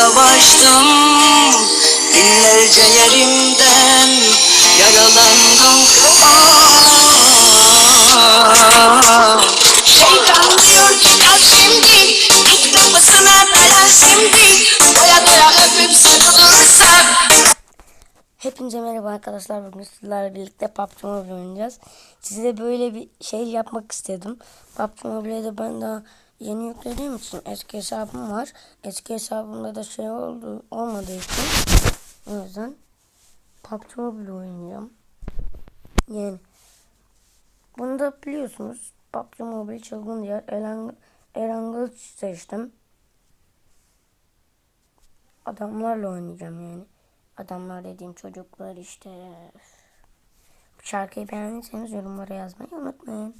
savaştım Binlerce yerimden yaralandım Şeytan diyor ki gel şimdi Git kapısına dayan şimdi Doya doya öpüp sarılırsak Hepinize merhaba arkadaşlar. Bugün sizlerle birlikte PUBG Mobile oynayacağız. Size böyle bir şey yapmak istedim. PUBG Mobile'de ben daha yeni yüklediğim için eski hesabım var. Eski hesabımda da şey oldu olmadığı için o yüzden PUBG Mobile oynayacağım. Yani bunu da biliyorsunuz. PUBG Mobile çılgın diğer Erang Erangel seçtim. Adamlarla oynayacağım yani. Adamlar dediğim çocuklar işte. Bu şarkıyı beğendiyseniz yorumlara yazmayı unutmayın.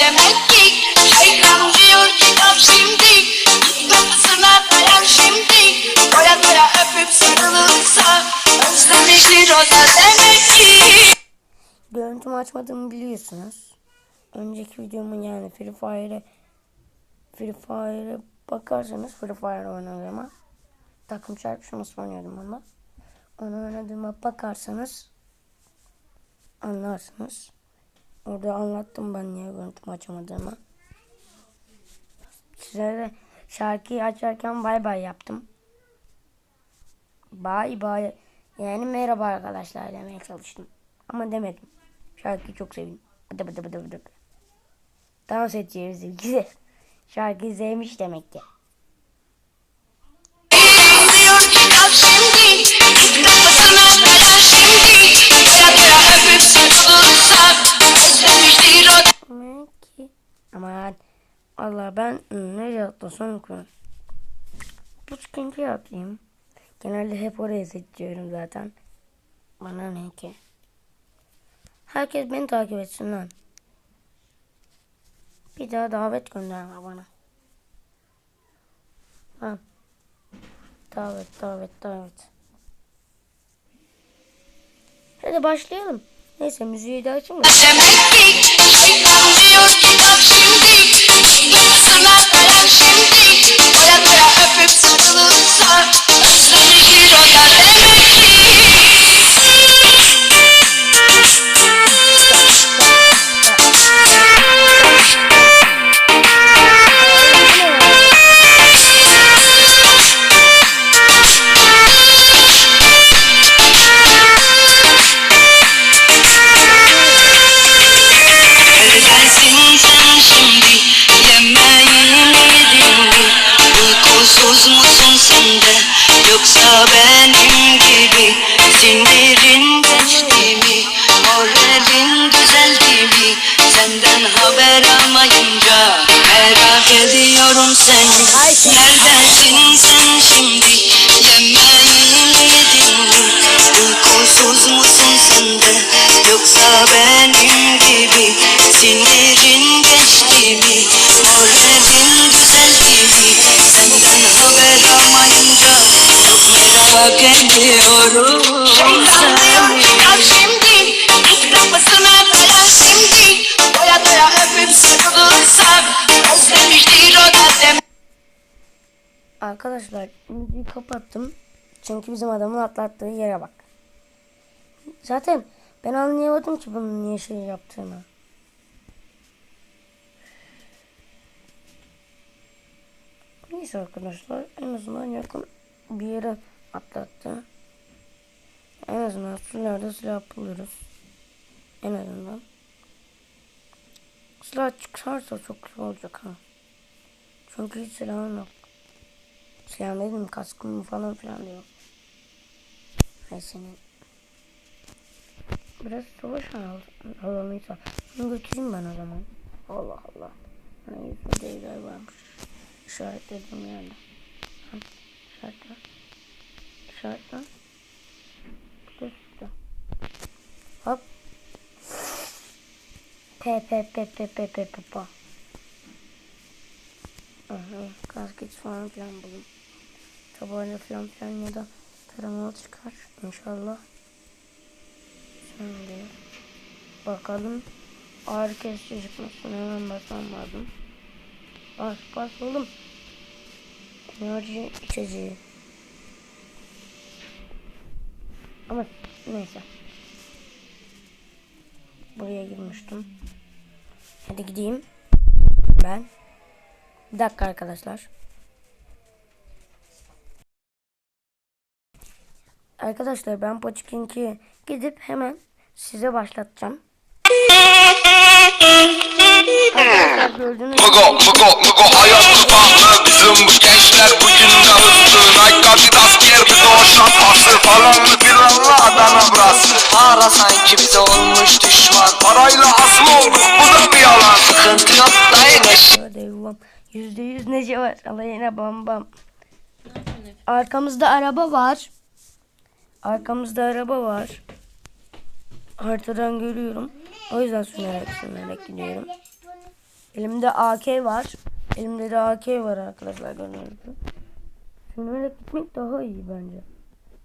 Demek ki Şeytan ki Görüntümü açmadığımı biliyorsunuz. Önceki videomun yani Free Fire'e Free Fire'e bakarsanız Free Fire oynadığıma takım çarpışması oynuyordum onda. Onu oynadığıma bakarsanız anlarsınız. Orada anlattım ben niye görüntümü açamadığımı. Size de şarkıyı açarken bay bay yaptım. Bay bay. Yani merhaba arkadaşlar demeye çalıştım. Ama demedim. Şarkıyı çok sevdim. Bıdı bıdı bıdı bıdı. Dans edeceğiz ilgili. Şarkıyı sevmiş demek ki. Atlasam ki? Bu sıkıntıya atlayayım. Genelde hep oraya seçiyorum zaten. Bana ne ki? Herkes beni takip etsin lan. Bir daha davet gönderme bana. Ha. Davet, davet, davet. Hadi başlayalım. Neyse müziği de açayım da doya doya öpüp sarılıp sar Özlemi bir o yerde Arkadaşlar müziği kapattım. Çünkü bizim adamın atlattığı yere bak. Zaten ben anlayamadım ki bunun niye şey yaptığını. Neyse arkadaşlar en azından yakın bir yere atlattı. En azından sularda silah buluyoruz. En azından. Silah çıkarsa çok güzel olacak ha. Çünkü hiç silahım yok. Selam dedim kaskımı falan filan diyor. Ay senin. Biraz savaş alalım insan. Bunu götüreyim ben o zaman. Allah Allah. Hani yüzünde evler varmış. İşaretledim yani. İşaretler. İşaretler. Üstü. Hop. Pe pe pe pe pe pe pe pe. Aha, kask falan filan bulayım. Tabanca falan filan ya da taramalı çıkar inşallah. Şimdi bakalım ağrı kesici çıkmasın hemen basmam lazım. Bas bas oğlum. Enerji içeceği. Ama neyse. Buraya girmiştim. Hadi gideyim. Ben. Bir dakika arkadaşlar. Arkadaşlar ben Poçkink'i gidip hemen size başlatacağım. Mugo mugo mugo hayat pahalı Bizim bu gençler bugün de hızlı Nike Adidas giyer bize o şapası Falanlı filanlı Adana burası Para sanki bize olmuş düşman Parayla asıl olduk bu da bir yalan Sıkıntı yok dayı neşe. Yüzde yüz nece var. Alayına bam bam. Arkamızda araba var. Arkamızda araba var. Haritadan görüyorum. O yüzden sürünerek sürünerek gidiyorum. Elimde AK var. Elimde de AK var arkadaşlar gördüğünüz gibi. Sürünerek gitmek daha iyi bence.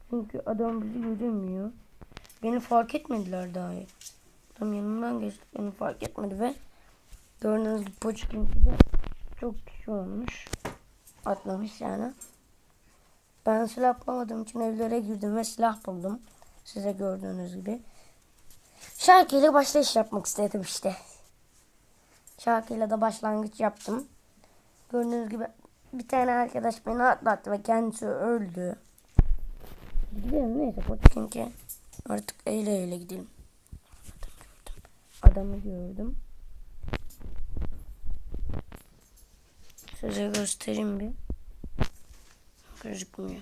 Çünkü adam bizi göremiyor. Beni fark etmediler daha iyi. Adam yanımdan geçti. Beni fark etmedi ve gördüğünüz gibi Poçkinki de çok kişi olmuş. Atlamış yani. Ben silah bulamadığım için evlere girdim ve silah buldum. Size gördüğünüz gibi. Şarkıyla başlayış yapmak istedim işte. Şarkıyla da başlangıç yaptım. Gördüğünüz gibi bir tane arkadaş beni atlattı ve kendisi öldü. Gidelim neyse Poçkinki. Artık eyle eyle gidelim. Adamı gördüm. Size göstereyim bir. Gözükmüyor.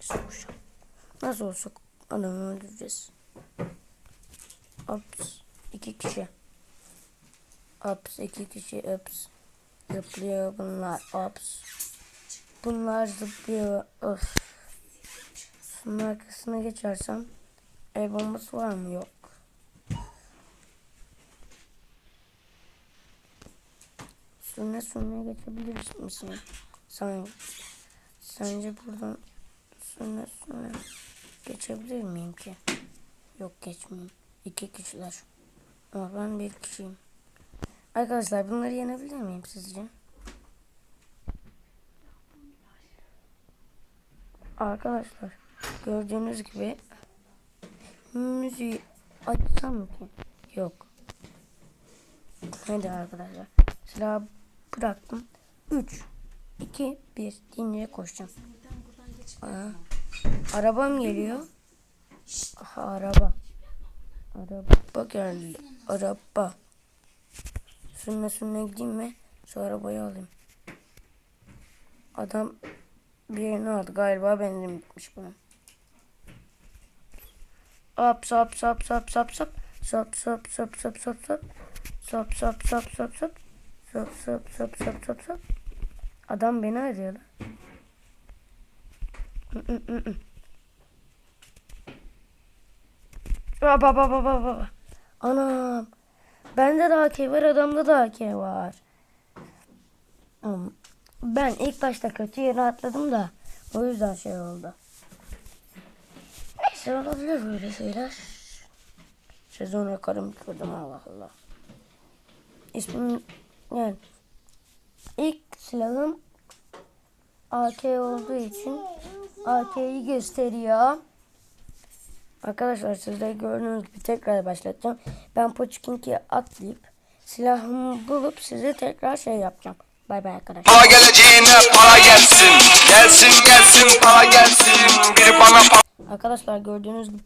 Soracağım. Nasıl olsa adamı öldüreceğiz. Ops. iki kişi. Ops. iki kişi. Ops. Zıplıyor bunlar. Ops. Bunlar zıplıyor. Of. Şunun arkasına geçersem el bombası var mı? Yok. Sürüne sürüne geçebilir misin? Sen, sence buradan sürüne sürüne geçebilir miyim ki? Yok geçmeyeyim. İki kişiler. Ama ben bir kişiyim. Arkadaşlar bunları yenebilir miyim sizce? Arkadaşlar gördüğünüz gibi müziği açsam mı ki? Yok. Hadi arkadaşlar. Silahı bıraktım. 3, 2, 1 dinleye koşacağım. Aa, arabam geliyor. Aha araba. Araba geldi. Araba. Sürüne sürüne gideyim ve şu arabayı alayım. Adam birini aldı. Galiba benzin bitmiş bunun. Hop sop sop sop sop sop. Sop sop sop sop sop sop. Sop sop sop sop sop. Sop sop sop sop sop sop. Adam beni arıyor lan. Baba baba. Anam. Bende de AK var adamda da AK var. Hmm. Ben ilk başta kötü yere atladım da o yüzden şey oldu. Neyse olabilir böyle şeyler. Sezon rekorumu kırdım Allah Allah. İsmim yani ilk silahım AK olduğu için AK'yi gösteriyor. Arkadaşlar siz de gördüğünüz gibi tekrar başlatacağım. Ben Poçkinki'ye atlayıp silahımı bulup size tekrar şey yapacağım. Bay bay arkadaşlar. Para geleceğine para gelsin Gelsin gelsin para gelsin Biri bana para Arkadaşlar gördüğünüz gibi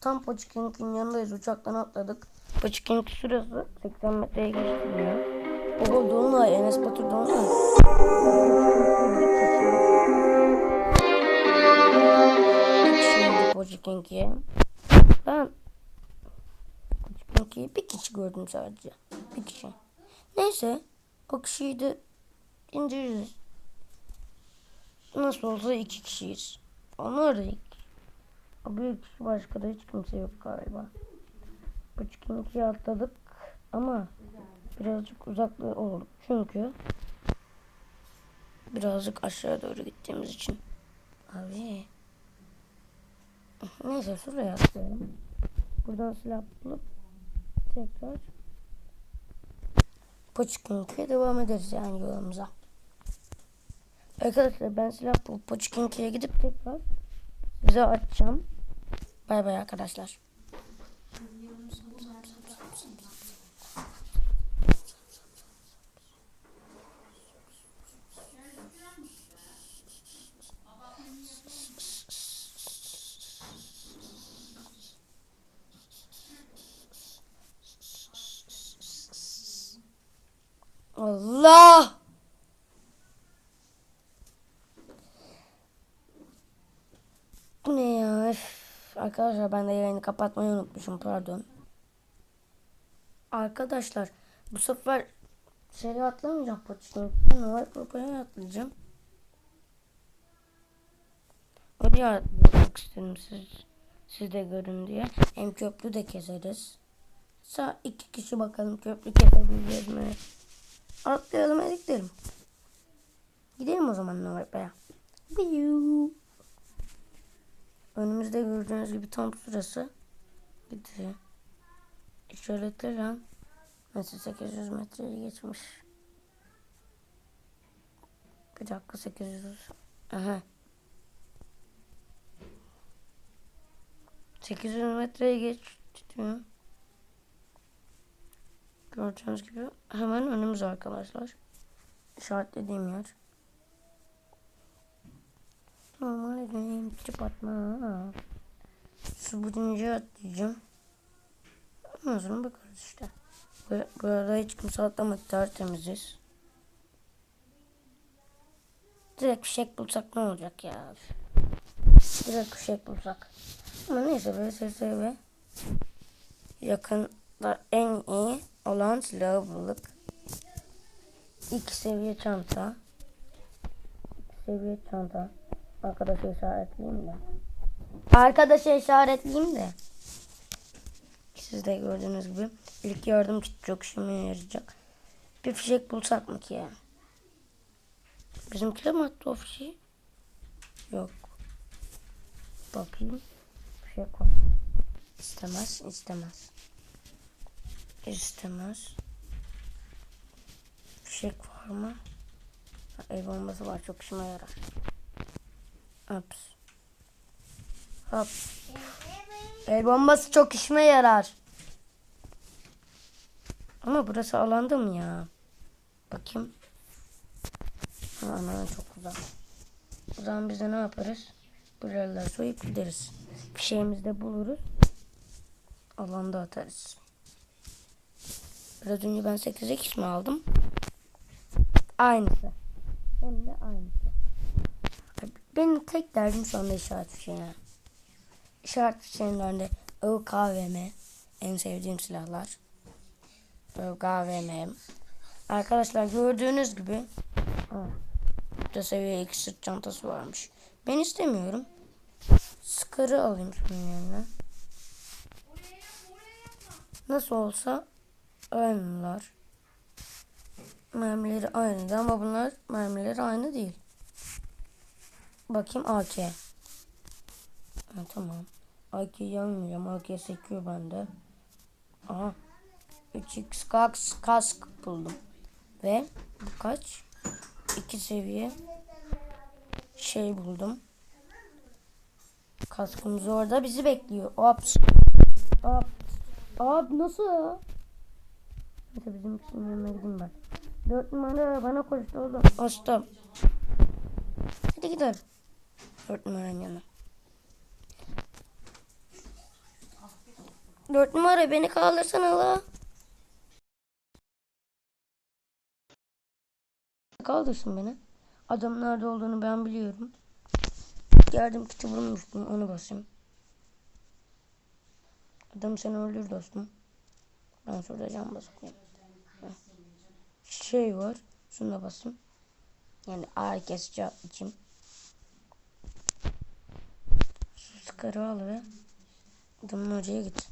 tam Poçkinki'nin yanındayız. Uçaktan atladık. Poçkinki şurası 80 metreye geçti Oho Dolunay, Enes Batur Dolunay. Kişiydi Poçkinki'ye. Ben Poçkinki'yi bir kişi gördüm sadece. Bir kişi. Neyse o kişiyi de indiririz. Nasıl olsa iki kişiyiz. Onlar da iki. O büyük kişi başka da hiç kimse yok galiba. Çıkıntıya atladık ama birazcık uzaklığı olduk. Çünkü birazcık aşağı doğru gittiğimiz için. Abi. Neyse şuraya atlayalım. Buradan silah bulup tekrar Poçkinki'ye devam ederiz yani yolumuza. Arkadaşlar ben silah bulup Pochinki'ye gidip tekrar size açacağım. Bay bay arkadaşlar. Allah! Ne ya? Üf. Arkadaşlar ben de yayını kapatmayı unutmuşum pardon. Arkadaşlar bu sefer seri atlamayacağım Pochinki. Normal Proko'ya atlayacağım. Oraya atlamak istedim siz, siz de görün diye. Hem köprü de keseriz. Sa iki kişi bakalım köprü kesebileceğiz mi? Atlayalım hadi gidelim. O zaman. Biyuu. Önümüzde gördüğünüz gibi tam sırası. Gidiyor. İşaretli lan. Mesela 800 metreyi geçmiş. Bir dakika 800. Aha. 800 metreyi geçti diyor. Gördüğünüz gibi hemen önümüz arkadaşlar. İşaretlediğim yer. Normal döneyim trip atma. Su budunca atlayacağım. Ondan sonra bakarız işte. Bu, bu arada hiç kimse atlamadı tertemiziz. Direkt fişek bulsak ne olacak ya? Direkt fişek bulsak. Ama neyse VSSV yakında en iyi olan silahı bulduk. İki seviye çanta. İki seviye çanta. Arkadaşa işaretleyeyim de. Arkadaşa işaretleyeyim de. Siz de gördüğünüz gibi ilk yardım kiti çok işime yarayacak. Bir fişek bulsak mı ki ya? Bizimkiler mi attı o fişeği? Yok. Bakayım. Fişek var. İstemez, istemez. İstemez. Fişek var mı? Ha, El bombası var çok işime yarar. Hops. Hop. El bombası çok işime yarar. Ama burası alanda mı ya? Bakayım. Ha, çok uzak. O zaman biz de ne yaparız? Buraları soyup gideriz. Fişeğimizi de buluruz. Alanda atarız. Biraz önce ben 8x mi aldım? Aynısı. Hem de aynısı. Benim tek derdim şu anda işaret fişeğine. İşaret fişeğinde ÖKVM en sevdiğim silahlar. ÖKVM. Arkadaşlar gördüğünüz gibi burada seviye 2 sırt çantası varmış. Ben istemiyorum. Skarı alayım şunun yerine. Nasıl olsa aynılar. Mermileri aynıydı ama bunlar mermileri aynı değil. Bakayım AK. Ha, tamam. AK yanmayacağım. AK sekiyor bende. Aha. 3x kask, kask buldum. Ve bu kaç? 2 seviye şey buldum. Kaskımız orada bizi bekliyor. Ops. Hop. Abi nasıl? Neyse bizim için yanına gideyim ben. Dört numara bana koştu oğlum. Açtım. Hadi gidelim. Dört numaranın yanına. Dört numara beni kaldırsana la. Kaldırsın beni. Adam nerede olduğunu ben biliyorum. Yardım kiti bulmuştum onu basayım. Adam seni öldür dostum. Ben şurada cam basayım. Şey var. Şunu da basayım. Yani ağrı kesici için. Su sıkarı al ve adamın hocaya git.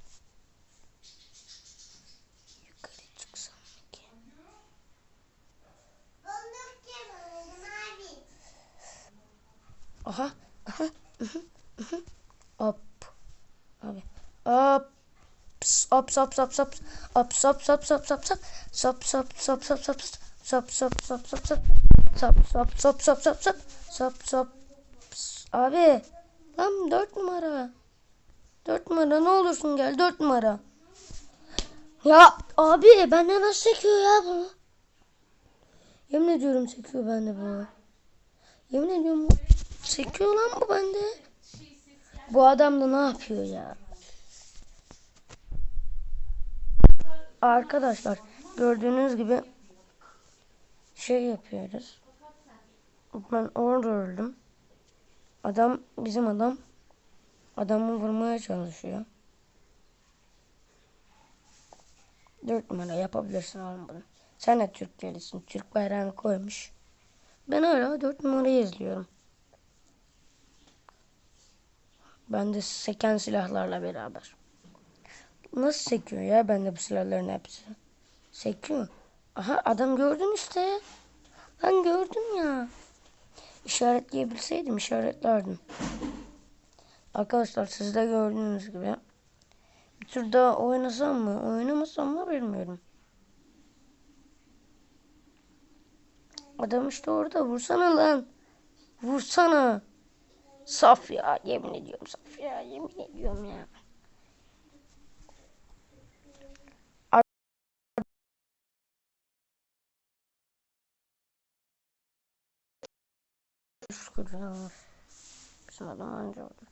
Yukarı çıksam mı ki? Aha. Aha. Hı hı, hı. Hop. Abi. Hop. Ps, Hop sop sop sop. Hop sop sop sop sop sop. Sop sop sop sop sop. Sop sop sop sop sop. Sop sop sop sop sop sop. Sop Abi. Lan dört numara. Dört numara ne olursun gel dört numara. Ya abi benden nasıl sekiyor ya bunu? Yemin ediyorum sekiyor bende bu. Yemin ediyorum sekiyor lan bu bende. Bu adam da ne yapıyor ya? Arkadaşlar gördüğünüz gibi şey yapıyoruz. Ben orada öldüm. Adam bizim adam adamı vurmaya çalışıyor. Dört numara yapabilirsin oğlum bunu. Sen de Türkiye'lisin. Türk bayrağını koymuş. Ben hala dört numarayı izliyorum. Ben de seken silahlarla beraber. Nasıl sekiyor ya bende bu silahların hepsi? Sekiyor. Aha adam gördün işte. Ben gördüm ya. İşaretleyebilseydim işaretlerdim. Arkadaşlar siz de gördüğünüz gibi. Bir tur daha oynasam mı? Oynamasam mı bilmiyorum. Adam işte orada. Vursana lan. Vursana. Saf ya. Yemin ediyorum saf ya. Yemin ediyorum ya. Şükür ya. Bizim adam anca oldu.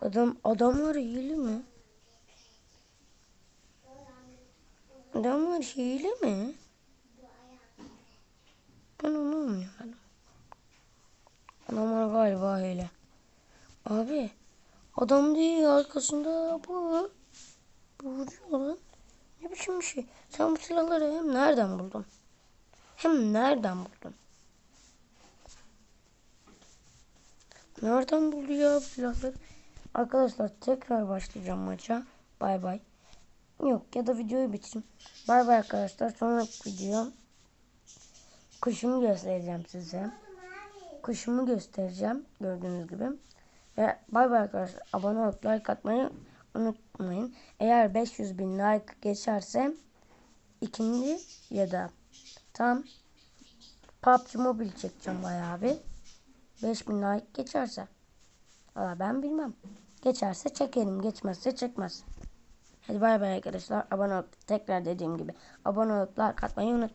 Adam adamlar hile mi? Adamlar hile mi? Ben anlamıyorum. Adamlar galiba hile. Abi adam değil arkasında bu. Bu vuruyor lan. Ne biçim bir şey? Sen bu silahları hem nereden buldun? Hem nereden buldun? Nereden buldu ya bu silahları? Arkadaşlar tekrar başlayacağım maça. Bay bay. Yok ya da videoyu bitireyim. Bay bay arkadaşlar. Sonraki video kuşumu göstereceğim size. Kuşumu göstereceğim gördüğünüz gibi. Ve bay bay arkadaşlar. Abone olup like atmayı unutmayın. Eğer 500 bin like geçerse ikinci ya da tam PUBG Mobile çekeceğim bayağı bir. 5000 like geçerse. Valla ben bilmem. Geçerse çekerim. Geçmezse çekmez. Hadi bay bay arkadaşlar. Abone olup tekrar dediğim gibi abone olup like atmayı unutmayın.